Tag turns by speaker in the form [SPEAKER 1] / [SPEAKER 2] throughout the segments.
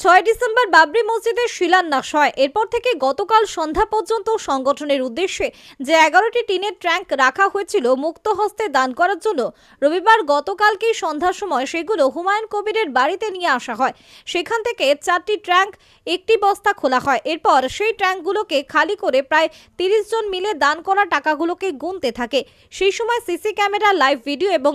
[SPEAKER 1] ছয় ডিসেম্বর বাবরি মসজিদের শিলান্যাস হয়। এরপর থেকে গতকাল সন্ধ্যা পর্যন্ত সংগঠনের উদ্দেশ্যে যে এগারোটি টিনের ট্যাঙ্ক রাখা হয়েছিল মুক্ত হস্তে দান করার জন্য রবিবার গতকালকেই সন্ধ্যার সময় সেগুলো হুমায়ুন কবিরের বাড়িতে নিয়ে আসা হয়। সেখান থেকে চারটি ট্যাঙ্ক, একটি বস্তা খোলা হয়। এরপর সেই ট্যাঙ্কগুলোকে খালি করে প্রায় তিরিশ জন মিলে দান করা টাকাগুলোকে গুনতে থাকে। সেই সময় সিসি ক্যামেরা, লাইভ ভিডিও এবং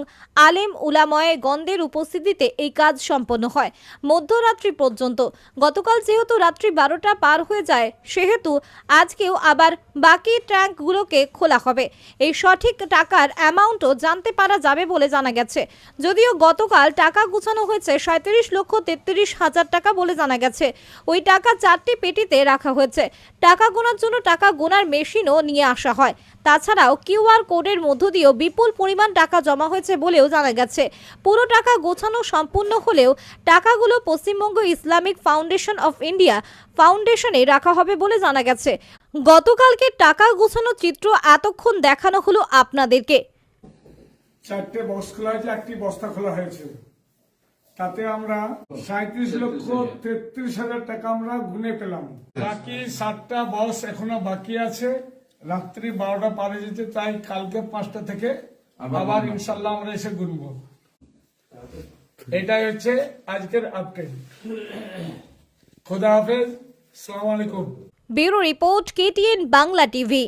[SPEAKER 1] আলেম উলাময়ে গন্ধের উপস্থিতিতে এই কাজ সম্পন্ন হয়। মধ্যরাত্রি পর্যন্ত গতকাল যেহেতু রাত্রি বারোটা পার হয়ে যায়, সেহেতু আজকেও আবার বাকি ট্যাঙ্কগুলোকে খোলা হবে। এই সঠিক টাকার অ্যামাউন্টও জানতে পারা যাবে বলে জানা গেছে। যদিও গতকাল টাকা গুছানো হয়েছে সাঁত্রিশ লক্ষ তেত্রিশ হাজার টাকা বলে জানা গেছে। ওই টাকা চারটি পেটিতে রাখা হয়েছে। টাকা গোনার জন্য টাকা গোনার মেশিনও নিয়ে আসা হয়। তাছাড়াও কিউআর কোডের মধ্য দিয়েও বিপুল পরিমাণ টাকা জমা হয়েছে বলেও জানা গেছে। পুরো টাকা গোছানো সম্পূর্ণ হলেও টাকাগুলো Paschimbanga Islamic Foundation of India ফাউন্ডেশনে রাখা হবে বলে জানা গেছে। গতকালকে টাকা গোছানো চিত্র এতক্ষণ দেখানো হলো আপনাদেরকে।
[SPEAKER 2] চারটে বক্স খোলা হয়েছে, একটি বস্তা খোলা হয়েছে। তাতে আমরা সাঁত্রিশ লক্ষ তেত্রিশ হাজার টাকা আমরা গুনে পেলাম। বাকি সাতটা বক্স এখনও বাকি আছে। রাত্রি বারোটা পারে যেতে তাই কালকে পাঁচটা থেকে। আবার ইনশাল্লাহ আমরা এসে ঘুরব। এটাই হচ্ছে আজকের আপডেট খোদা হাফেজ সালাম আলাইকুম।
[SPEAKER 1] Bureau report KTN Bangla TV.